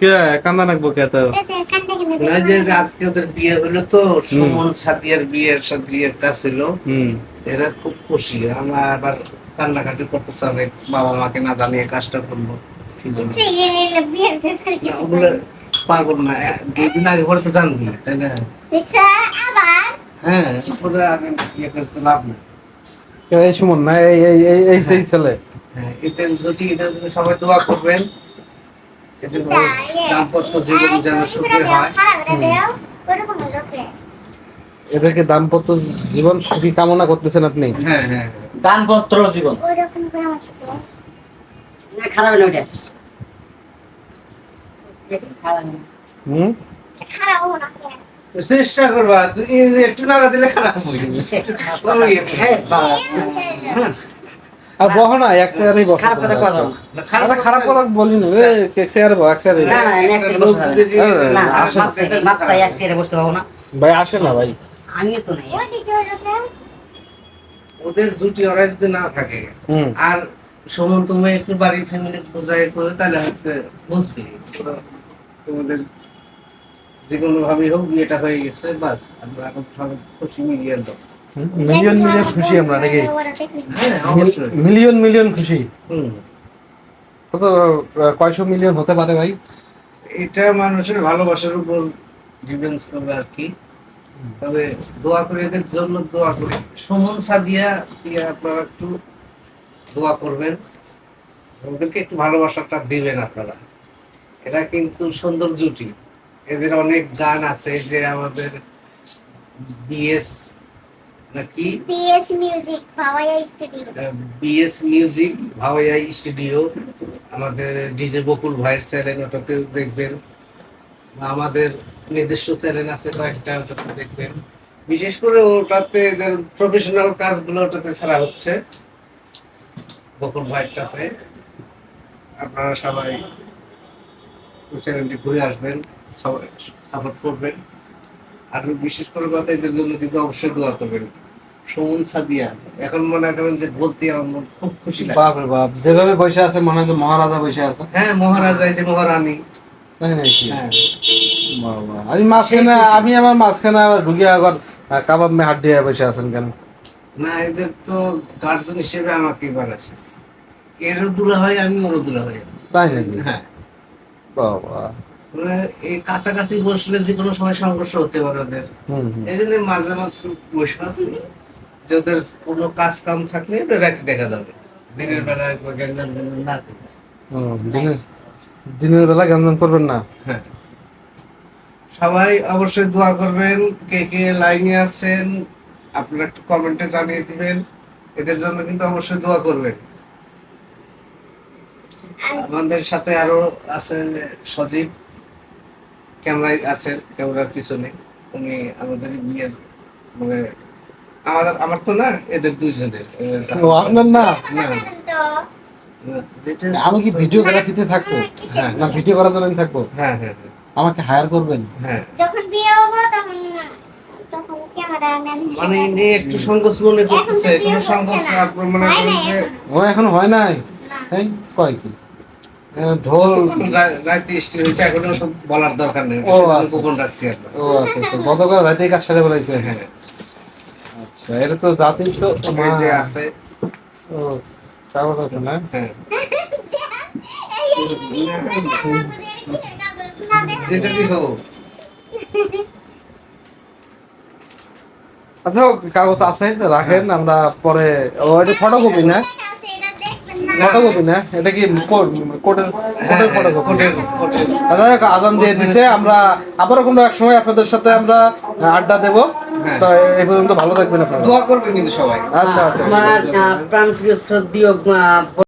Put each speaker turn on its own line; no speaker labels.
কে? কান্দা নাকবো কে তো
না যে আজকে ওদের বিয়ে হলো তো সুমন সাদিয়ার বিয়ের সাথে বিয়ের কাজ হলো এরা খুব খুশি। আমরা আবার কান্নাকাটি করতেছে অনেক বাবা মাকে না জানিয়ে কাজটা করব। পাগল না। দুই দিন আগে পরে তো জানবি তাই না? হ্যাঁ আগে ইয়ে করতে লাভ না
এই সুমন না এই এই এই এই ছেলে।
হ্যাঁ যদি এদের যদি সবাই দোয়া করবেন এদের দাম্পত্য জীবন যেন সুখের হয়।
এদেরকে দাম্পত্য জীবন সুখী কামনা করতেছেন আপনি?
হ্যাঁ হ্যাঁ
দানপত্র জীবন।
ওরকম করে আমার সাথে
না খারাপ না ওটা দেখছি, খারাপ না।
হুম?
খারাপ না
চেষ্টা করবা তুই একটু নাড়া দিলে খারাপ হয়ে
সে
আর বহ না এক চেয়ারেই বসো
খারাপ কথা কথা না।
খারাপ কথা বলি না এক চেয়ারে বহ এক চেয়ারে
না না নেক্সট এর বসতে না মাপ চাই এক চেয়ারে বসতে পাবো না।
ভাই আসে না ভাই।
আমিও তো নাই।
ওদের জুটি ওরা যদি না থাকে
হুম।
আর সুমন তুমি একটু বাড়ির ফ্যামিলি বোঝাই করে তাহলে হয়তো বুঝবে। তোমাদের যে কোনো ভাবে হোক বিয়েটা হয়ে গেছে বাস। আমরা এখন খুশি মিলিয়ে দাও
মিলিয়ন মিলিয়ন খুশি আমরা নাকি?
হ্যাঁ
মিলিয়ন মিলিয়ন খুশি।
হুম।
কত কয়শো মিলিয়ন হতে পারে ভাই?
এটা মানুষের ভালোবাসার উপর ডিপেন্ডস করবে আর কি। তবে দোয়া করি এদের জন্য দোয়া করি। সুমন সাদিয়া দিয়ে আপনারা একটু দোয়া করবেন। ওদেরকে একটু ভালোবাসাটা দিবেন আপনারা। এটা কিন্তু সুন্দর জুটি। এদের অনেক গান আছে যে আমাদের বিএস নাকি?
PS music Bhawaiya studio.
BS music Bhawai studio. আমাদের ডিজে বকুল ভাইয়ের চ্যানেল ওটাতে দেখবেন। বা আমাদের নিজস্ব চ্যানেল আছে কয়েকটা ওটাতে দেখবেন। বিশেষ করে ওটাতে এদের প্রফেশনাল কাজগুলো ওটাতে ছাড়া হচ্ছে। বকুল ভাইয়েরটাতে। আপনারা সবাই ওই চ্যানেলটি ঘুরে আসবেন সবাই সাপোর্ট করবেন। আর বিশেষ করে কথা এদের জন্য কিন্তু অবশ্যই দোয়া করবেন। সুমন সাদিয়া। এখন মনে করেন যে বলতে আমার মন খুব খুশি লাগে।
বাপ রে বাপ যেভাবে বসে আছে মনে হয় মহারাজা বসে আছে।
হ্যাঁ মহারাজা এই যে মহারানী। হ্যাঁ।
আমি মাঝখানে আমি আমার মাঝখানে আবার ঢুকে আবার কাবাব মে হয়ে বসে আছেন কেন?
না এদের তো গার্জেন হিসেবে আমাকে বানাচ্ছে এরও দুলা হয় আমি ওরও দুলা হয়
তাই নাকি?
হ্যাঁ।
বাবা।
মানে এই কাছাকাছি বসলে যে কোনো সময় সংঘর্ষ হতে পারে ওদের। এই জন্য মাঝে মাঝে বসে আছি। যে ওদের কোনো কাজ কাম থাকলে রাতে দেখা যাবে। দিনের বেলায় গ্যাঞ্জাম গ্যাঞ্জাম না
দিনের দিনের বেলা গঞ্জন করবেন না?
হ্যাঁ। সবাই অবশ্যই দোয়া করবেন কে কে লাইনে আছেন আপনারা একটু কমেন্টে জানিয়ে দিবেন। এদের জন্য কিন্তু অবশ্যই দোয়া করবেন। আমাদের সাথে আরও আছেন সজীব। ক্যামেরায় আছেন ক্যামেরার পিছনে। উনি আমাদের বিয়ের মানে আমাদের আমার তো না এদের দুইজনের
ও, আপনার না? আমি কি ভিডিওগ্রাফিতে থাকব? না ভিডিও করার জন্য আমি থাকব?
হ্যাঁ হ্যাঁ হ্যাঁ,
আমাকে হায়ার করবেন?
হ্যাঁ।
যখন বিয়ে হব তখন তখন
মানে ইনি একটু সংকোচ মনে করতেছে কোনো সংকোচ মনে
হয় নাই
যে
এখনও।
ও এখন হয় নাই?
না।
তাই কয় কি? ঢোল।
রাতে স্টিল হয়েছে এখনও বলার দরকার নেই।
ও, আচ্ছা।
গোপন রাখছি
ও আচ্ছা আচ্ছা। গতকাল রাতে কাজ সেরে বলাইছে
হ্যাঁ।
আচ্ছা এটা তো জাতির তো
এই যে আছে।
ও কাগজ আছে না?
হ্যাঁ। যেটা
আচ্ছা কাগজ আছে রাখেন আমরা পরে ফটো এটা ফটোকপি না
লেখা আছে, এটা দেখবেন না।
ফটোকপি না? এটা কি কো- কোটের কোটের ফটোকপি?
কোটের কোটের
আচ্ছা আজান দিয়ে দিছে। আমরা আবারও কোনো এক সময় আপনাদের সাথে আমরা আড্ডা দেবো।
হ্যাঁ।
তো এই পর্যন্ত ভালো থাকবেন আপনারা।
দোয়া করবেন কিন্তু সবাই।
আচ্ছা আচ্ছা
প্রাণ প্রিয় শ্রদ্ধীয় আহ,